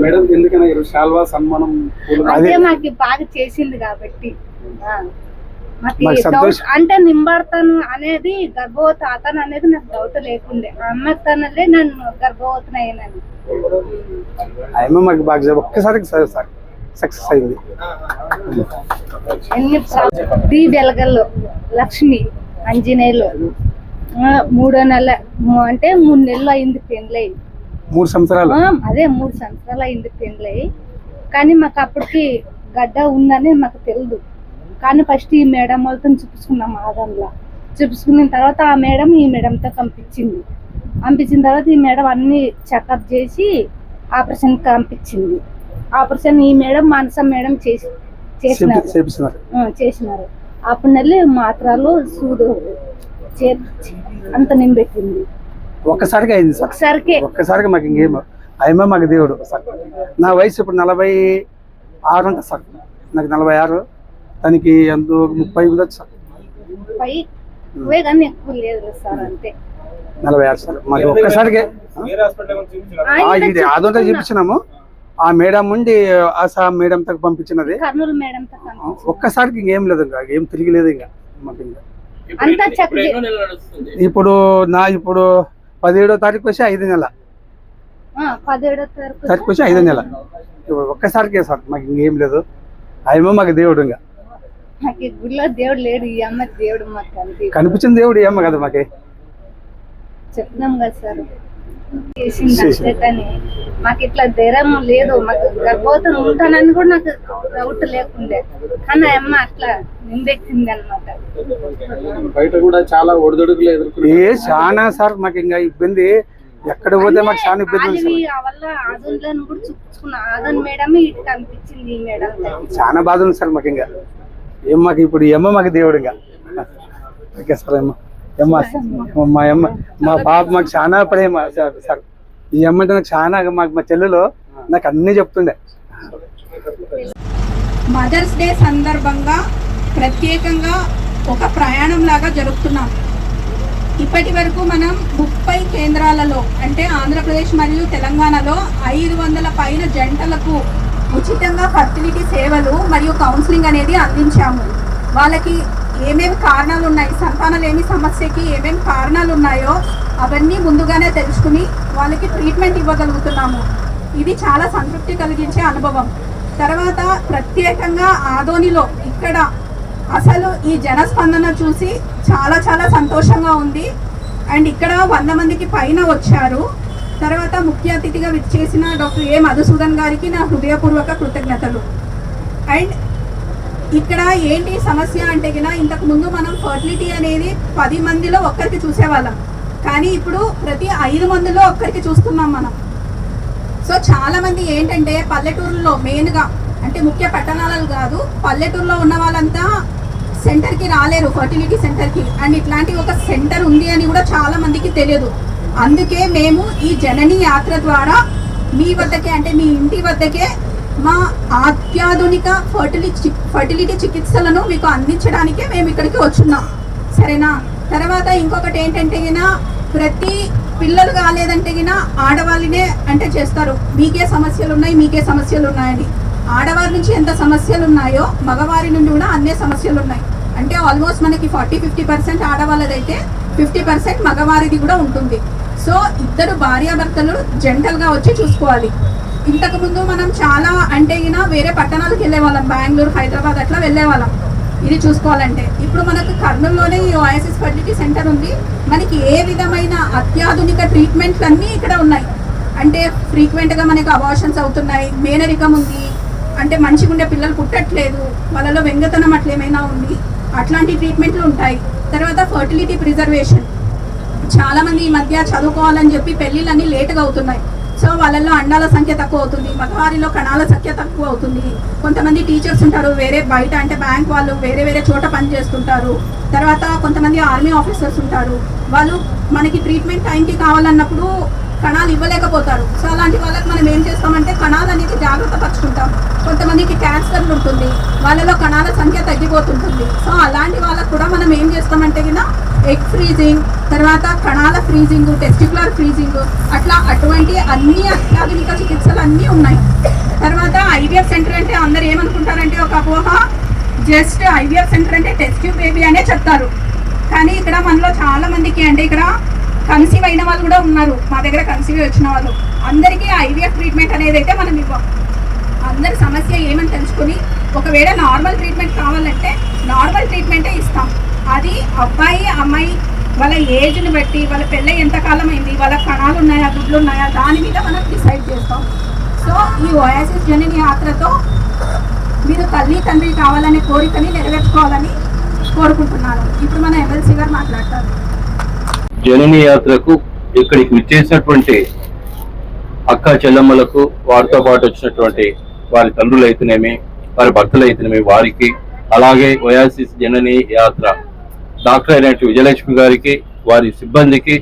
Madam ఎందుకైనా ఈరోజు శాల్వా సన్మానం మాకు బాగా చేసింది కాబట్టి. అంటే నింబడతాను అనేది గర్భవతి అతను అనేది నాకు డౌట్ లేకుండే. అమ్మతనలే నన్ను గర్భవతిని అయ్యానని ఆయమ్మ మాకు బాగా ఒక్కసారి సక్సెస్ అయింది. వెలగల్లో లక్ష్మి ఆంజనేయులు ఆ, మూడో నెల అంటే మూడు నెలలు అయింది పెళ్ళి మూడు సంవత్సరాలు. అదే మూడు సంవత్సరాలు అయింది పెళ్ళి కానీ మాకు అప్పటికి గడ్డ ఉందని మాకు తెలియదు కానీ ఫస్ట్ ఈ మేడం వాళ్ళతో చూపించుకున్నాం ఆదంలో. చూపించుకున్న తర్వాత ఆ మేడం ఈ మేడంతో పంపించింది. పంపించిన తర్వాత ఈ మేడం అన్ని చెకప్ చేసి ఆపరేషన్ పంపించింది. ఆపరేషన్ ఈ మేడం మానస మేడం చేసి చేసినారు. చేపిస్తున్నారు. ఆ, చేసినారు. అప్పుడు నెల్లి మాత్రలు సూదు అంత నింబెట్టింది ఒక్కసారిగా అయింది సార్. ఒకసారికే ఒక్కసారిగా మాకు ఇంకేం ఆయమ్మ మాకు దేవుడు సార్. నా వయసు ఇప్పుడు నలభై ఆరు ఉంటుంది సార్. నాకు నలభై ఆరు. తనకి ఎంత ముప్పై ఉండొచ్చు సార్. నలభై ఆరు సార్. మాకు ఒక్కసారిగా చూపించినాము. ఆ మేడం ఉండి ఆ సా మేడం తగ్గ పంపించినది. కర్నూలు మేడం. ఒక్కసారికి ఇంకేం లేదు ఇంకా ఏం తిరిగి లేదు ఇంకా. మాకు ఇంకా. ఇప్పుడు నా ఇప్పుడు పదిహేడో తారీఖు వచ్చి ఐదు నెల. తారీఖు తారీఖు వచ్చి ఐదు నెల. ఇప్పుడు ఒక్కసారికే సార్ మాకు ఇంకేం లేదు. ఆయమ్మ మాకు దేవుడు ఇంకా. గుడిలో దేవుడు లేడు ఈ అమ్మ దేవుడు మాకు కనిపించిన దేవుడు ఏమ్మ కదా మాకే. చెప్తున్నాం కదా సార్. మాకు ఇట్లా ధైర్యం లేదు మాకు గర్భవతం ఉంటానని కూడా నాకు డౌట్ లేకుండే. కానీ అమ్మ అట్లా నిందెక్కింది అనమాట బయట కూడా చాలా ఒడిదొడుకులు ఎదుర్కొనే ఏ చాలా సార్ మాకు ఇంకా ఇబ్బంది. ఎక్కడ పోతే మాకు చాలా ఇబ్బంది వల్ల కూడా చూపించుకున్నా. ఆదన్ మేడమే ఇటు కనిపించింది ఈ మేడం చాలా బాధ ఉంది సార్ మాకు ఇంకా. ఏం మాకు ఇప్పుడు అమ్మ మాకు దేవుడు ఇంకా. ఓకే సార్ అమ్మ. మా అమ్మ మా పాప మాకు చాలా ప్రేమ. సార్ ఈ అమ్మ అంటే నాకు చాలా మాకు మా చెల్లెలు నాకు అన్నీ చెప్తుండే. మదర్స్ డే సందర్భంగా ప్రత్యేకంగా ఒక ప్రయాణం లాగా జరుపుతున్నాం. ఇప్పటి వరకు మనం ముప్పై కేంద్రాలలో అంటే ఆంధ్రప్రదేశ్ మరియు తెలంగాణలో ఐదు వందల పైన జంటలకు ఉచితంగా ఫర్టిలిటీ సేవలు మరియు కౌన్సిలింగ్ అనేది అందించాము. వాళ్ళకి ఏమేమి కారణాలు ఉన్నాయి? సంతానలేమి సమస్యకి ఏమేమి కారణాలు ఉన్నాయో అవన్నీ ముందుగానే తెలుసుకుని వాళ్ళకి ట్రీట్మెంట్ ఇవ్వగలుగుతున్నాము. ఇది చాలా సంతృప్తి కలిగించే అనుభవం. తర్వాత ప్రత్యేకంగా ఆదోనిలో ఇక్కడ అసలు ఈ జనస్పందన చూసి చాలా చాలా సంతోషంగా ఉంది. అండ్ ఇక్కడ వంద మందికి పైన వచ్చారు. తర్వాత ముఖ్య అతిథిగా విచ్చేసిన డాక్టర్ ఏ. మధుసూదన్ గారికి నా హృదయపూర్వక కృతజ్ఞతలు. అండ్ ఇక్కడ ఏంటి సమస్య అంటే గిన ఇంతకు ముందు మనం ఫర్టిలిటీ అనేది పది మందిలో ఒక్కరికి చూసేవాళ్ళం. కానీ ఇప్పుడు ప్రతి ఐదు మందిలో ఒక్కరికి చూస్తున్నాం మనం. సో సో చాలా మంది ఏంటంటే పల్లెటూరులో మెయిన్గా అంటే ముఖ్య పట్టణాలలో కాదు పల్లెటూరులో ఉన్న వాళ్ళంతా సెంటర్కి రాలేరు ఫర్టిలిటీ సెంటర్కి అండ్ ఇట్లాంటి ఒక సెంటర్ ఉంది అని కూడా చాలా మందికి తెలియదు. అందుకే మేము ఈ జనని యాత్ర ద్వారా మీ వద్దకే అంటే మీ ఇంటి వద్దకే మా అత్యాధునిక ఫర్టిలిటీ ఫర్టిలిటీ చికిత్సలను మీకు అందించడానికే మేము ఇక్కడికి వచ్చున్నాం. సరేనా? తర్వాత ఇంకొకటి ఏంటంటే ప్రతి పిల్లలు కాలేదంటే ఆడవాళ్ళనే అంటే చేస్తారు. మీకే సమస్యలు ఉన్నాయి మీకే సమస్యలు ఉన్నాయని ఆడవారి నుంచి ఎంత సమస్యలు ఉన్నాయో మగవారి నుండి కూడా అన్నే సమస్యలు ఉన్నాయి అంటే ఆల్మోస్ట్ మనకి ఫార్టీ ఫిఫ్టీ పర్సెంట్ ఆడవాళ్ళదైతే ఫిఫ్టీ పర్సెంట్ మగవారిది కూడా ఉంటుంది. సో ఇద్దరు భార్యాభర్తలు జంటల్గా వచ్చి చూసుకోవాలి. ఇంతకుముందు మనం చాలా అంటే అయినా వేరే పట్టణాలకు వెళ్ళే వాళ్ళం బెంగళూరు హైదరాబాద్ అట్లా వెళ్ళే వాళ్ళం ఇది చూసుకోవాలంటే. ఇప్పుడు మనకు కర్నూలులోనే ఈ ఓఎస్ఎస్ ఫెర్టిలిటీ సెంటర్ ఉంది. మనకి ఏ విధమైన అత్యాధునిక ట్రీట్మెంట్లు అన్నీ ఇక్కడ ఉన్నాయి. అంటే ఫ్రీక్వెంట్గా మనకి అబార్షన్స్ అవుతున్నాయి. మేనరికం ఉంది. అంటే మంచిగా ఉండే పిల్లలు పుట్టట్లేదు. వాళ్ళలో వెంగతనం అట్లేమైనా ఉంది. అట్లాంటి ట్రీట్మెంట్లు ఉంటాయి. తర్వాత ఫర్టిలిటీ ప్రిజర్వేషన్. చాలామంది ఈ మధ్య చదువుకోవాలని చెప్పి పెళ్ళిళ్ళన్నీ లేటుగా అవుతున్నాయి. సో వాళ్ళల్లో అండాల సంఖ్య తక్కువ అవుతుంది మగవారిలో కణాల సంఖ్య తక్కువ అవుతుంది. కొంతమంది టీచర్స్ ఉంటారు వేరే బయట అంటే బ్యాంక్ వాళ్ళు వేరే వేరే చోట పని చేస్తుంటారు. తర్వాత కొంతమంది ఆర్మీ ఆఫీసర్స్ ఉంటారు. వాళ్ళు మనకి ట్రీట్మెంట్ టైంకి కావాలన్నప్పుడు కణాలు ఇవ్వలేకపోతారు. సో అలాంటి వాళ్ళకి మనం ఏం చేస్తామంటే కణాలు అనేది జాగ్రత్త పరుచుకుంటాం. కొంతమందికి క్యాన్సర్ ఉంటుంది వాళ్ళలో కణాల సంఖ్య తగ్గిపోతుంటుంది. సో అలాంటి వాళ్ళకు కూడా మనం ఏం చేస్తామంటే కదా ఎగ్ ఫ్రీజింగ్ తర్వాత కణాల ఫ్రీజింగ్ టెస్టికులర్ ఫ్రీజింగ్ అట్లా అటువంటి అన్ని అత్యాధునిక చికిత్సలు అన్నీ ఉన్నాయి. తర్వాత ఐవీఎఫ్ సెంటర్ అంటే అందరు ఏమనుకుంటారంటే ఒక అపోహ జస్ట్ ఐవీఎఫ్ సెంటర్ అంటే టెస్ట్ బేబీ అనే చెప్తారు. కానీ ఇక్కడ మనలో చాలా మందికి అంటే ఇక్కడ కన్సీవ్ అయిన వాళ్ళు కూడా ఉన్నారు. మా దగ్గర కన్సీవ్ వచ్చిన వాళ్ళు. అందరికీ ఐవీఎఫ్ ట్రీట్మెంట్ అనేది అయితే మనం ఇవ్వం. అందరి సమస్య ఏమని తెలుసుకుని ఒకవేళ నార్మల్ ట్రీట్మెంట్ కావాలంటే నార్మల్ ట్రీట్మెంటే ఇస్తాం. అది అబ్బాయి అమ్మాయి వాళ్ళ ఏజ్ని బట్టి వాళ్ళ పెళ్ళ ఎంతకాలం అయింది వాళ్ళ కణాలు ఉన్నాయా గుడ్లు ఉన్నాయా దాని మీద మనం డిసైడ్ చేస్తాం. సో ఈ ఓయాసిస్ జనని యాత్రతో మీరు తల్లి తండ్రి కావాలనే కోరికని నెరవేర్చుకోవాలని కోరుకుంటున్నాను. ఇప్పుడు మన ఎమ్మెల్సీ గారు మాట్లాడతారు. జనని యాత్రకు ఇక్కడికి విచ్చేసినటువంటి అక్క చెల్లమ్మలకు వారితో పాటు వచ్చినటువంటి వారి తండ్రులు అయితేనేమి వారి భర్తలు అయితేనేమి వారికి అలాగే ఓయాసిస్ జనని యాత్ర డాక్టర్ అయినట్టు విజయలక్ష్మి గారికి వారి సిబ్బందికి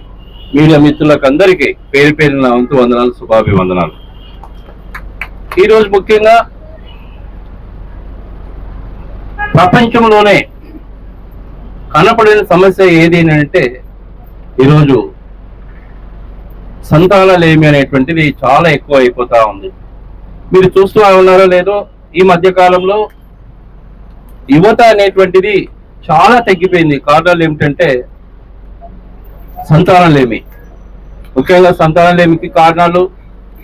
మీడియా మిత్రులకు అందరికీ పేరు పేరిన వంతు వందనాలు శుభాభివందనాలు. ఈరోజు ముఖ్యంగా ప్రపంచంలోనే కనపడిన సమస్య ఏది అంటే ఈరోజు సంతానలేమి అనేటువంటిది చాలా ఎక్కువ అయిపోతా ఉంది. మీరు చూస్తూ ఉన్నారో లేదో ఈ మధ్య కాలంలో యువత అనేటువంటిది చాలా తగ్గిపోయింది. కారణాలు ఏమిటంటే సంతానలేమి ముఖ్యంగా సంతానలేమికి కారణాలు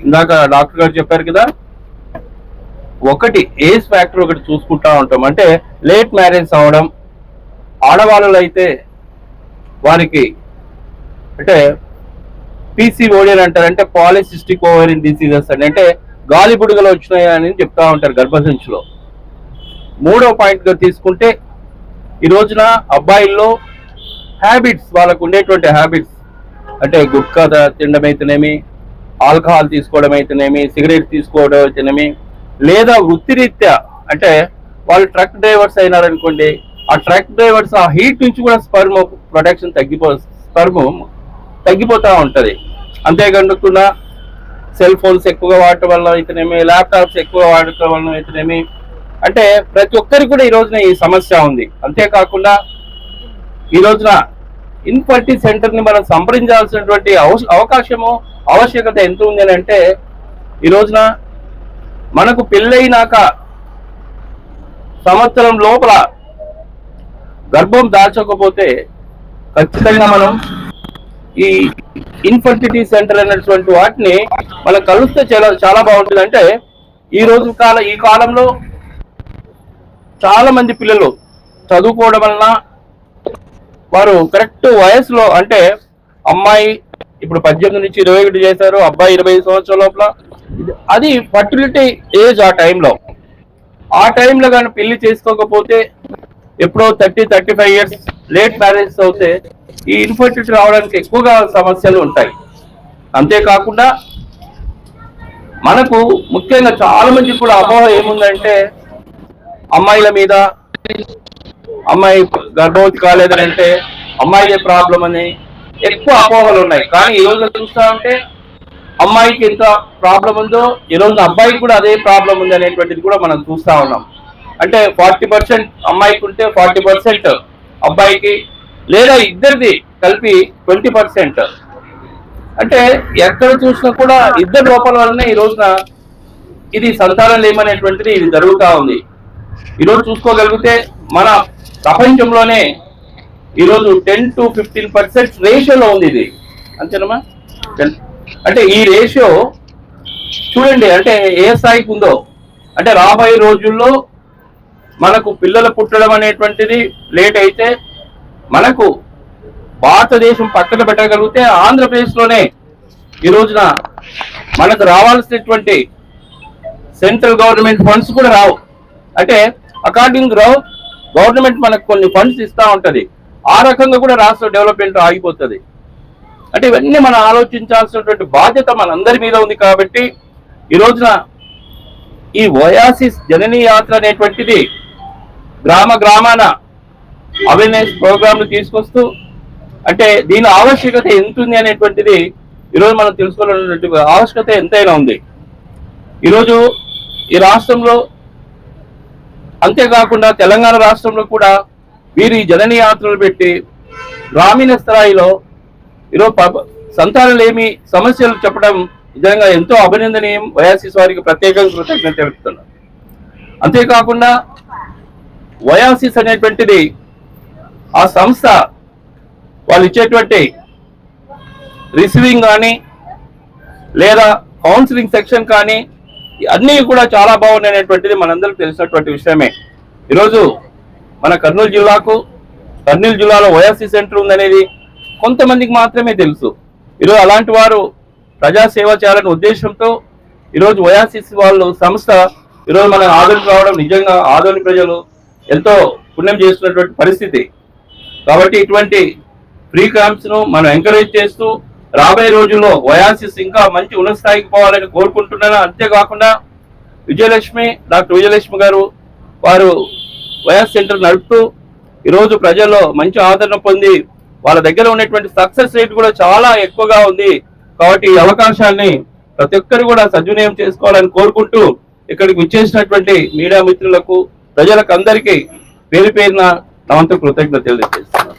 ఇందాక డాక్టర్ గారు చెప్పారు కదా ఒకటి ఏజ్ ఫ్యాక్టర్ ఒకటి చూసుకుంటా ఉంటాం. అంటే లేట్ మ్యారేజ్ అవడం ఆడవాళ్ళలో అయితే వారికి అంటే పీసీఓడి అని అంటారు. అంటే పాలిసిస్టిక్ ఓవరిన్ డిసీజెస్ అని. అంటే గాలి బుడగలు వచ్చినాయని చెప్తా ఉంటారు గర్భసంచిలో. మూడో పాయింట్గా తీసుకుంటే ఈ రోజున అబ్బాయిల్లో హ్యాబిట్స్ వాళ్ళకు ఉండేటువంటి హ్యాబిట్స్ అంటే గుట్కా తినడం అయితేనేమి ఆల్కహాల్ తీసుకోవడం అయితేనేమి సిగరెట్ తీసుకోవడం అయితేనేమి లేదా వృత్తిరీత్యా అంటే వాళ్ళు ట్రక్ డ్రైవర్స్ అయినారనుకోండి ఆ ట్రక్ డ్రైవర్స్ ఆ హీట్ నుంచి కూడా స్పర్మ్ ప్రొటెక్షన్ తగ్గిపో స్పర్మ్ తగ్గిపోతూ ఉంటుంది. అంతేకాకుండా సెల్ ఫోన్స్ ఎక్కువగా వాడటం వల్ల అయితేనేమి ల్యాప్టాప్స్ ఎక్కువ వాడటం వల్ల అయితేనేమి అంటే ప్రతి ఒక్కరికి కూడా ఈ రోజున ఈ సమస్య ఉంది. అంతేకాకుండా ఈ రోజున ఇన్ఫర్టీ సెంటర్ని మనం సంప్రదించాల్సినటువంటి అవకాశము ఆవశ్యకత ఎంత ఉంది అని అంటే ఈ రోజున మనకు పెళ్ళైనాక సంవత్సరం లోపల గర్భం దాల్చకపోతే ఖచ్చితంగా మనం ఈ ఇన్ఫర్టిలిటీ సెంటర్ అనేటువంటి వాటిని మనం కలిస్తే చాలా చాలా బాగుంటుంది. అంటే ఈ రోజు కాల ఈ కాలంలో చాలా మంది పిల్లలు చదువుకోవడం వలన వారు కరెక్ట్ వయసులో అంటే అమ్మాయి ఇప్పుడు పద్దెనిమిది నుంచి ఇరవై ఒకటి చేశారు అబ్బాయి ఇరవై ఐదు సంవత్సరాల లోపల. అది ఫర్టిలిటీ ఏజ్ ఆ టైంలో. ఆ టైంలో కానీ పెళ్ళి చేసుకోకపోతే ఎప్పుడో thirty thirty five years late marriage అవుతే ఈ ఇన్ఫర్టిలిటీ రావడానికి ఎక్కువగా సమస్యలు ఉంటాయి. అంతేకాకుండా మనకు ముఖ్యంగా చాలా మంది కూడా అపోహ ఏముందంటే అమ్మాయిల మీద అమ్మాయి గర్భవతి కాలేదని అంటే అమ్మాయిదే ప్రాబ్లం అని ఎక్కువ అపోహలు ఉన్నాయి. కానీ ఈ రోజు చూస్తా ఉంటే అమ్మాయికి ఎంత ప్రాబ్లం ఉందో ఈ రోజున అబ్బాయికి కూడా అదే ప్రాబ్లం ఉంది అనేటువంటిది కూడా మనం చూస్తా ఉన్నాం. అంటే ఫార్టీ పర్సెంట్ అమ్మాయికి ఉంటే ఫార్టీ పర్సెంట్ అబ్బాయికి లేదా ఇద్దరిది కలిపి ట్వంటీ పర్సెంట్ అంటే ఎక్కడ చూసినా కూడా ఇద్దరు లోపాల వల్లనే ఈ రోజున ఇది సంతానం లేమనేటువంటిది ఇది జరుగుతూ ఉంది. ఈరోజు చూసుకోగలిగితే మన ప్రపంచంలోనే ఈరోజు టెన్ టు ఫిఫ్టీన్ పర్సెంట్ రేషియోలో ఉంది ఇది. అంతేనమ్మా? అంటే ఈ రేషియో చూడండి అంటే ఏ స్థాయికి ఉందో. అంటే రాబోయే రోజుల్లో మనకు పిల్లలు పుట్టడం అనేటువంటిది లేట్ అయితే మనకు భారతదేశం పక్కన పెట్టగలిగితే ఆంధ్రప్రదేశ్లోనే ఈ రోజున మనకు రావాల్సినటువంటి సెంట్రల్ గవర్నమెంట్ ఫండ్స్ కూడా రావు. అంటే అకార్డింగ్ గవర్నమెంట్ మనకు కొన్ని ఫండ్స్ ఇస్తూ ఉంటుంది. ఆ రకంగా కూడా రాష్ట్ర డెవలప్మెంట్ ఆగిపోతుంది. అంటే ఇవన్నీ మనం ఆలోచించాల్సినటువంటి బాధ్యత మనందరి మీద ఉంది కాబట్టి ఈ రోజున ఈ ఓయాసిస్ జననీ యాత్ర అనేటువంటిది గ్రామ గ్రామాన అవేర్నెస్ ప్రోగ్రాంలు తీసుకొస్తూ అంటే దీని ఆవశ్యకత ఎంత ఉంది అనేటువంటిది ఈరోజు మనం తెలుసుకోవాలన్నటువంటి ఆవశ్యకత ఎంతైనా ఉంది. ఈరోజు ఈ రాష్ట్రంలో అంతేకాకుండా తెలంగాణ రాష్ట్రంలో కూడా వీరు ఈ జనని యాత్రలు పెట్టి గ్రామీణ స్థాయిలో ఈరోజు ప- లేమి సమస్యలు చెప్పడం నిజంగా ఎంతో అభినందనీయం. వయాసిస్ వారికి ప్రత్యేకంగా కృతజ్ఞత తెలుపుతున్నాను. అంతేకాకుండా వయాసిస్ అనేటువంటిది ఆ సంస్థ వాళ్ళు ఇచ్చేటువంటి రిసీవింగ్ కానీ లేదా కౌన్సిలింగ్ సెక్షన్ కానీ అన్నీ కూడా చాలా బాగున్నాయి అనేటువంటిది తెలిసినటువంటి విషయమే. ఈరోజు మన కర్నూలు జిల్లాకు కర్నూలు జిల్లాలో ఓఎస్సీ సెంటర్ ఉందనేది కొంతమందికి మాత్రమే తెలుసు. ఈరోజు అలాంటి వారు ప్రజాసేవ చేయాలనే ఉద్దేశంతో ఈరోజు ఓయాసిస్ వాళ్ళు సంస్థ ఈరోజు మన ఆదోళన రావడం నిజంగా ఆదోని ప్రజలు ఎంతో పుణ్యం చేస్తున్నటువంటి పరిస్థితి. కాబట్టి ఇటువంటి ఫ్రీ క్యాంప్స్ను మనం ఎంకరేజ్ చేస్తూ రాబోయే రోజుల్లో వయాసిస్ ఇంకా మంచి ఉన్నత స్థాయికి పోవాలని కోరుకుంటున్నాను? అంతేకాకుండా విజయలక్ష్మి డాక్టర్ విజయలక్ష్మి గారు వారు వయాస్ సెంటర్ నడుపుతూ ఈరోజు ప్రజల్లో మంచి ఆదరణ పొంది వాళ్ళ దగ్గర ఉన్నటువంటి సక్సెస్ రేట్ కూడా చాలా ఎక్కువగా ఉంది. కాబట్టి ఈ అవకాశాన్ని ప్రతి ఒక్కరు కూడా సద్వినియోగం చేసుకోవాలని కోరుకుంటూ ఇక్కడికి విచ్చేసినటువంటి మీడియా మిత్రులకు ప్రజలకు అందరికీ పేరు పేరున నవంత కృతజ్ఞత తెలియజేస్తున్నాను.